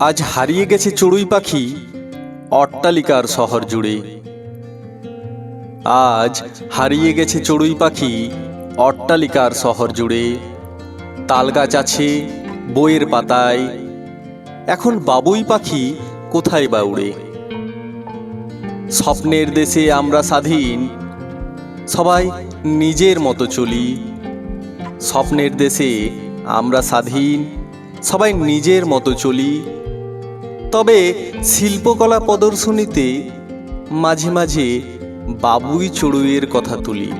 আজ হারিয়ে গেছে চড়ুই পাখি অট্টালিকার শহর জুড়ে। আজ হারিয়ে গেছে চড়ুই পাখি অট্টালিকার শহর জুড়ে। তালগাছ আছে বইয়ের পাতায়। এখন বাবুই পাখি কোথায় বা উড়ে? স্বপ্নের দেশে আমরা স্বাধীন, সবাই নিজের মতো চলি। স্বপ্নের দেশে আমরা স্বাধীন, সবাই নিজের মতো চলি। তবে শিল্পকলা প্রদর্শনীতে মাঝে মাঝে বাবুই চড়ুইয়ের কথা তুলি।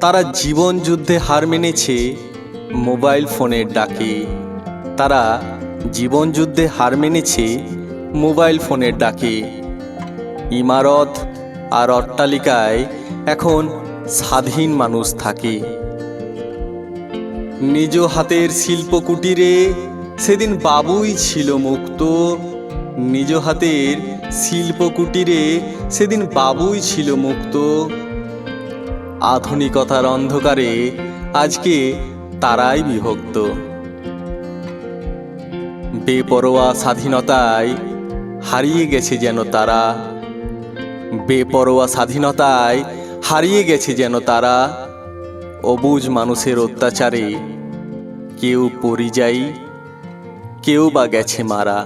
তারা জীবন যুদ্ধে হার মেনেছে, মোবাইল ফোনের ডাকে। তারা জীবন যুদ্ধে হার মেনেছে, মোবাইল ফোনের ডাকে। ইমারত আর অট্টালিকায় এখন স্বাধীন মানুষ থাকে। নিজ হাতের শিল্প কুটিরে সেদিন বাবুই ছিল মুক্ত। নিজ হাতের শিল্প কুটিরে সেদিন বাবুই ছিল মুক্ত। আধুনিকতার অন্ধকারে আজকে তারাই বিভক্ত। বেপরোয়া স্বাধীনতায় হারিয়ে গেছে যেন তারা। বেপরোয়া স্বাধীনতায় হারিয়ে গেছে যেন তারা। অবুজ মানুষের অত্যাচারে কেউ পরিযায়ী কেউ বা গেছে মারা।